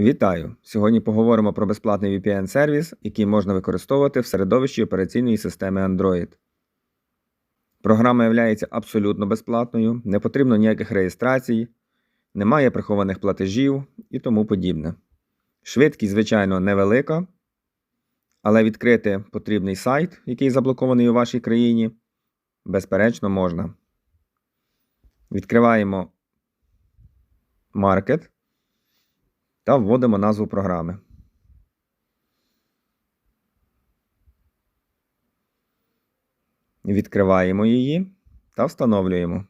Вітаю! Сьогодні поговоримо про безплатний VPN-сервіс, який можна використовувати в середовищі операційної системи Android. Програма є абсолютно безплатною, не потрібно ніяких реєстрацій, немає прихованих платежів і тому подібне. Швидкість, звичайно, невелика, але відкрити потрібний сайт, який заблокований у вашій країні, безперечно можна. Відкриваємо Market та вводимо назву програми. Відкриваємо її та встановлюємо.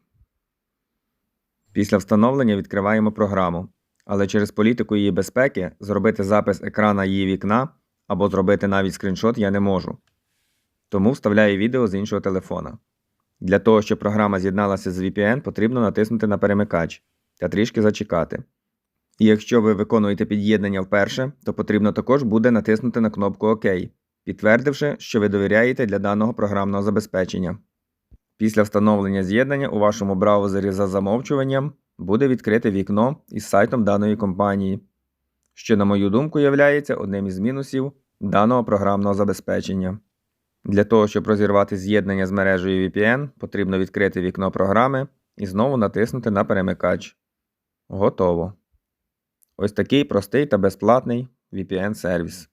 Після встановлення відкриваємо програму, але через політику її безпеки зробити запис екрана її вікна або зробити навіть скріншот я не можу. Тому вставляю відео з іншого телефона. Для того, щоб програма з'єдналася з VPN, потрібно натиснути на перемикач та трішки зачекати. І якщо ви виконуєте під'єднання вперше, то потрібно також буде натиснути на кнопку ОК, підтвердивши, що ви довіряєте для даного програмного забезпечення. Після встановлення з'єднання у вашому браузері за замовчуванням буде відкрите вікно із сайтом даної компанії, що, на мою думку, є одним із мінусів даного програмного забезпечення. Для того, щоб розірвати з'єднання з мережею VPN, потрібно відкрити вікно програми і знову натиснути на перемикач. Готово. Ось такий простий та безплатний VPN сервіс.